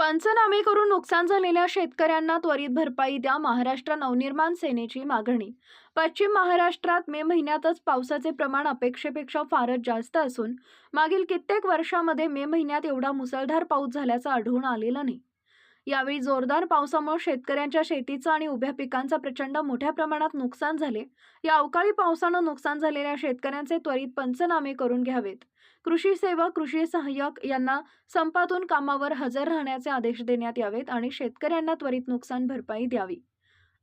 पंचनामे करून नुकसान झालेल्या शेतकऱ्यांना त्वरित भरपाई द्या महाराष्ट्र नवनिर्माण सेनेची मागणी. पश्चिम महाराष्ट्रात मे महिन्यातच पावसाचे प्रमाण अपेक्षेपेक्षा फारच जास्त असून मागील कित्येक वर्षामध्ये मे महिन्यात एवढा मुसळधार पाऊस झाल्याचं आढळून आलेलं नाही. यावेळी जोरदार पावसामुळे शेतकऱ्यांच्या शेतीचं आणि उभ्या पिकांचं प्रचंड मोठ्या प्रमाणात नुकसान झाले. या अवकाळी पावसानं नुकसान झालेल्या शेतकऱ्यांचे त्वरित पंचनामे करून घ्यावेत. कृषी सेवक कृषी सहाय्यक यांना संपातून कामावर हजर राहण्याचे आदेश देण्यात यावेत आणि शेतकऱ्यांना त्वरित नुकसान भरपाई द्यावी.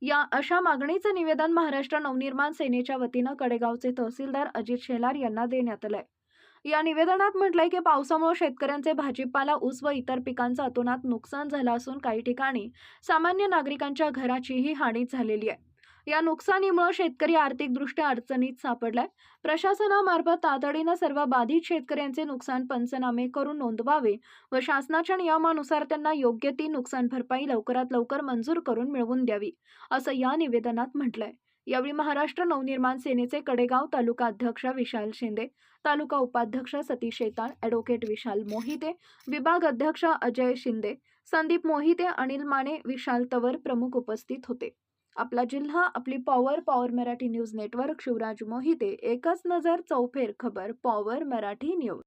या अशा मागणीचं निवेदन महाराष्ट्र नवनिर्माण सेनेच्या वतीनं कडेगावचे तहसीलदार अजित शेलार यांना देण्यात आलंय. या निवेदनात म्हटलंय की पावसामुळे शेतकऱ्यांचे भाजीपाला ऊस व इतर पिकांचं अतोनात नुकसान झालं असून काही ठिकाणी सामान्य नागरिकांच्या घराचीही हानी झालेली आहे. या नुकसानीमुळे शेतकरी आर्थिकदृष्ट्या अडचणीत सापडलाय. प्रशासनामार्फत तातडीनं सर्व बाधित शेतकऱ्यांचे नुकसान पंचनामे करून नोंदवावे व शासनाच्या नियमानुसार त्यांना योग्य ती नुकसान भरपाई लवकरात लवकर मंजूर करून मिळवून द्यावी असं या निवेदनात म्हटलंय. यावेळी महाराष्ट्र नवनिर्माण सेनेचे कडेगाव तालुका अध्यक्ष विशाल शिंदे तालुका उपाध्यक्ष सतीश शेताळ ॲडव्होकेट विशाल मोहिते विभाग अध्यक्ष अजय शिंदे संदीप मोहिते अनिल माने विशाल तवर प्रमुख उपस्थित होते. आपला जिल्हा आपली power power Marathi news network Shivraj Mohite एकच नजर चौफेर खबर पॉवर मराठी न्यूज.